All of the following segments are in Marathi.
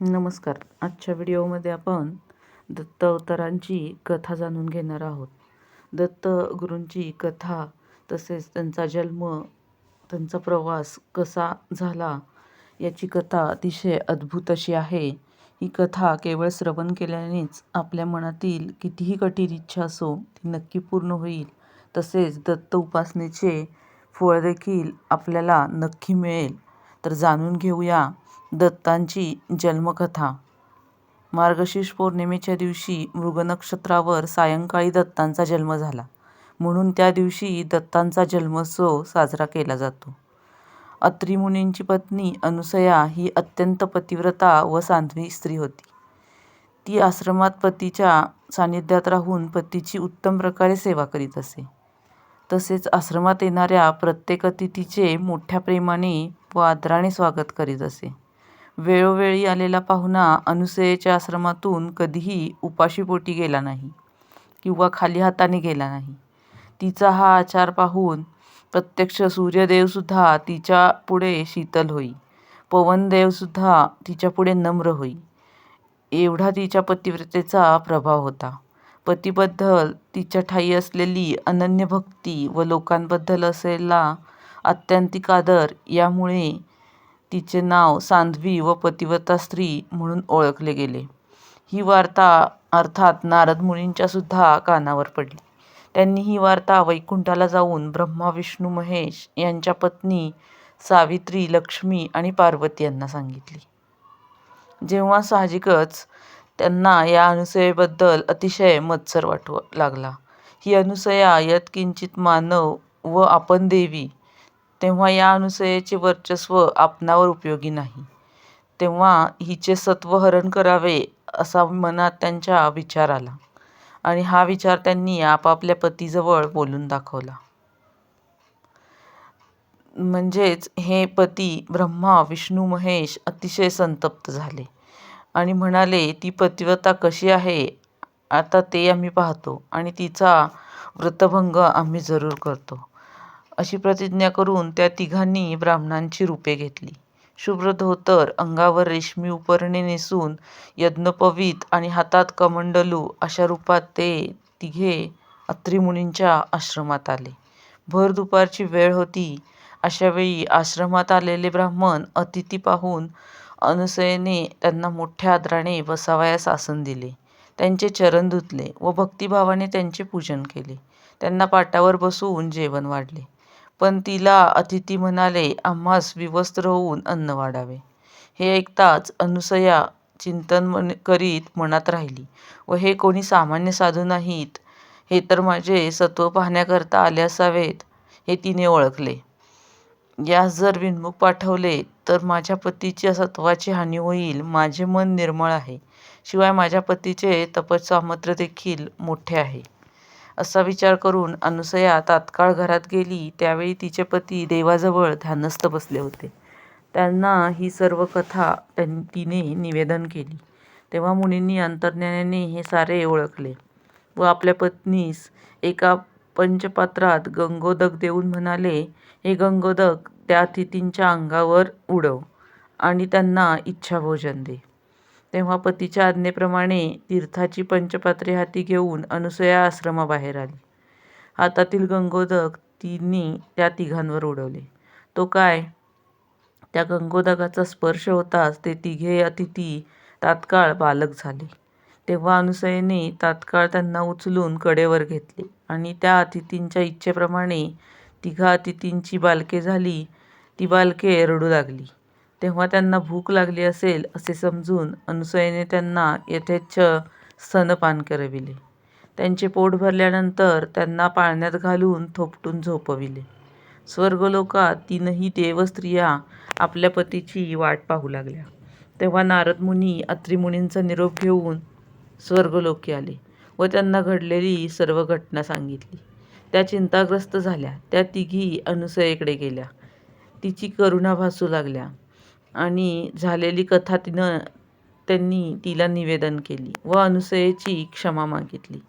नमस्कार. आजच्या व्हिडिओमध्ये आपण दत्त अवतारांची कथा जाणून घेणार आहोत. दत्त गुरूंची कथा तसेच त्यांचा जन्म त्यांचा प्रवास कसा झाला याची कथा अतिशय अद्भुत अशी आहे. ही कथा केवळ श्रवण केल्यानेच आपल्या मनातील कितीही कठीण इच्छा असो ती नक्की पूर्ण होईल. तसेच दत्त उपासनेचे फळ देखील आपल्याला नक्की मिळेल. तर जाणून घेऊया दत्तांची जन्मकथा. मार्गशीर्ष पौर्णिमेच्या दिवशी मृग नक्षत्रावर सायंकाळी दत्तांचा जन्म झाला. म्हणून त्या दिवशी दत्तांचा जन्मोत्सव साजरा केला जातो. अत्री मुनींची पत्नी अनुसया ही अत्यंत पतिव्रता व साध्वी स्त्री होती. ती आश्रमात पतीच्या सान्निध्यात राहून पतीची उत्तम प्रकारे सेवा करीत असे. तसेच आश्रमात येणाऱ्या प्रत्येक अतिथीचे मोठ्या प्रेमाने व आदराने स्वागत करीत असे. वेळोवेळी आलेला पाहुणा अनुसयेच्या आश्रमातून कधीही उपाशीपोटी गेला नाही किंवा खाली हाताने गेला नाही. तिचा हा आचार पाहून प्रत्यक्ष सूर्यदेवसुद्धा तिच्या पुढे शीतल होई. पवनदेवसुद्धा तिच्या पुढे नम्र होई. एवढा तिच्या पतिव्रतेचा प्रभाव होता. पतीबद्दल तिच्या ठाई असलेली अनन्य भक्ती व लोकांबद्दल असलेला आत्यंतिक आदर यामुळे तिचे नाव सांध्वी व पतिव्रता स्त्री म्हणून ओळखले गेले. ही वार्ता अर्थात नारद मुनींच्या सुद्धा कानावर पडली. त्यांनी ही वार्ता वैकुंठाला जाऊन ब्रह्मा विष्णू महेश यांच्या पत्नी सावित्री लक्ष्मी आणि पार्वती यांना सांगितली. जेव्हा साहजिकच त्यांना या अनुसयेबद्दल अतिशय मत्सर वाटू लागला. ही अनुसया यत्किंचित मानव व आपण देवी तेव्हा या अनुसयेचे वर्चस्व आपणावर उपयोगी नाही. तेव्हा हिचे सत्व हरण करावे असा मनात त्यांच्या विचार आला आणि हा विचार त्यांनी आपापल्या पतीजवळ बोलून दाखवला. म्हणजेच हे पती ब्रह्मा विष्णू महेश अतिशय संतप्त झाले आणि म्हणाले ती पतिव्रता कशी आहे? आता ते आम्ही पाहतो आणि तिचा व्रतभंग आम्ही जरूर करतो. अशी प्रतिज्ञा करून त्या तिघांनी ब्राह्मणांची रूपे घेतली. शुभ्र धोतर अंगावर रेशमी उपरणे नेसून यज्ञोपवीत आणि हातात कमंडलू अशा रूपात ते तिघे अत्रिमुनींच्या आश्रमात आले. भर दुपारची वेळ होती. अशावेळी आश्रमात आलेले ब्राह्मण अतिथी पाहून अनुसयेने त्यांना मोठ्या आदराने बसावयास आसन दिले. त्यांचे चरण धुतले व भक्तिभावाने त्यांचे पूजन केले. त्यांना पाटावर बसवून जेवण वाढले. पण तिला अतिथी म्हणाले आम्हास विवस्त्र होऊन अन्न वाढावे. हे ऐकताच अनुसया चिंतन करीत मनात राहिली. व हे कोणी सामान्य साधू नाहीत. हे तर माझे सत्व पाहण्याकरता आले असावेत. हे तिने ओळखले. यास जर विनमुख पाठवले तर माझ्या पतीच्या सत्वाची हानी होईल. माझे मन निर्मळ आहे. शिवाय माझ्या पतीचे तपसामर्थ्य देखील मोठे आहे. असा विचार करून अनुसया तात्काळ घरात गेली. त्यावेळी तिचे पती देवाजवळ ध्यानस्थ बसले होते. त्यांना ही सर्व कथा त्यां तिने निवेदन केली. तेव्हा मुनींनी अंतर्ज्ञानाने हे सारे ओळखले व आपल्या पत्नीस एका पंचपात्रात गंगोदक देऊन म्हणाले हे गंगोदक त्या अतिथींच्या अंगावर उडव आणि त्यांना इच्छाभोजन दे. तेव्हा पतीच्या आज्ञेप्रमाणे तीर्थाची पंचपात्रे हाती घेऊन अनुसया आश्रमाबाहेर आली. हातातील गंगोदक तिने त्या तिघांवर उडवले. तो काय? त्या गंगोदकाचा स्पर्श होताच ते तिघे अतिथी तात्काळ बालक झाले. तेव्हा अनुसयेने तात्काळ त्यांना उचलून कडेवर घेतले आणि त्या अतिथींच्या इच्छेप्रमाणे तिघा अतिथींची बालके झाली. ती बालके रडू लागली. तेव्हा त्यांना भूक लागली असेल असे समजून अनुसयेने त्यांना यथेच्छ स्तनपान करविले. त्यांचे पोट भरल्यानंतर त्यांना पाळण्यात घालून थोपटून झोपविले. स्वर्गलोकात तीनही देवस्त्रिया आपल्या पतीची वाट पाहू लागल्या. तेव्हा नारद मुनी अत्री मुनींचा निरोप घेऊन स्वर्गलोकी आले व त्यांना घडलेली सर्व घटना सांगितली. त्या चिंताग्रस्त झाल्या. त्या तिघी अनुसयेकडे गेल्या. तिची करुणा भासू लागल्या. आणि झालेली कथा तिनं त्यांनी तिला निवेदन केली व अनुसयेची क्षमा मागितली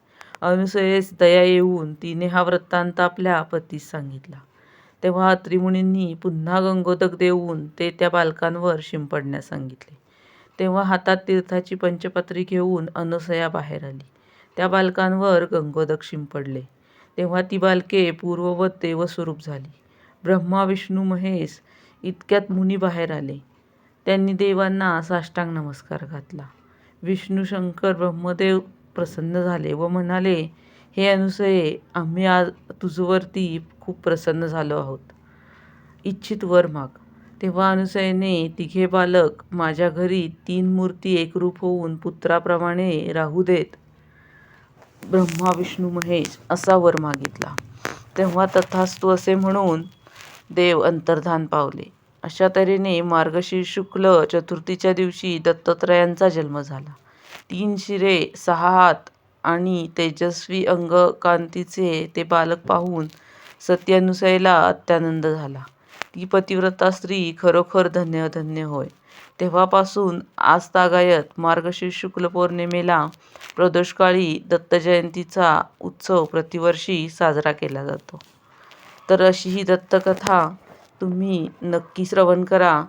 अनुसयेस दया येऊन तिने हा वृत्तांत आपल्या पतीस सांगितला तेव्हा त्रिमुनींनी पुन्हा गंगोदक देऊन ते त्या बालकांवर शिंपडण्यास सांगितले तेव्हा हातात तीर्थाची पंचपत्री घेऊन अनुसया बाहेर आली. त्या बालकांवर गंगोदक शिंपडले. तेव्हा ती बालके पूर्ववत देवस्वरूप झाली. ब्रह्मा, विष्णू, महेश इतक्यात मुनी बाहेर आले. त्यांनी देवांना साष्टांग नमस्कार घातला. विष्णू, शंकर, ब्रह्मदेव प्रसन्न झाले व म्हणाले, हे अनुसये आम्ही आज तुझवरती खूप प्रसन्न झालो आहोत. इच्छित वर माग. तेव्हा अनुसयेने तिघे बालक माझ्या घरी तीन मूर्ती एकरूप होऊन पुत्राप्रमाणे राहू देत ब्रह्मा, विष्णू, महेश असा वर मागितला. तेव्हा तथास्तु असे म्हणून देव अंतर्धान पावले. अशा तऱ्हेने मार्गशीर्ष शुक्ल चतुर्थीच्या दिवशी दत्तात्रयांचा जन्म झाला. तीन शिरे, सहा हात आणि तेजस्वी अंगकांतीचे ते बालक पाहून सत्यानुसयला अत्यानंद झाला. ती पतिव्रता स्त्री खरोखर धन्य धन्य होय. तेव्हापासून आजतागायत मार्गशीर्ष शुक्ल पौर्णिमेला प्रदोषकाळी दत्तजयंतीचा उत्सव प्रतिवर्षी साजरा केला जातो. तर अशी ही दत्तकथा तुम्ही नक्की श्रवण करा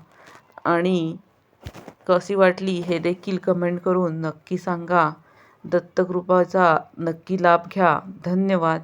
आणि कशी वाटली हे देखील कमेंट करून नक्की सांगा. दत्तकृपाचा नक्की लाभ घ्या. धन्यवाद.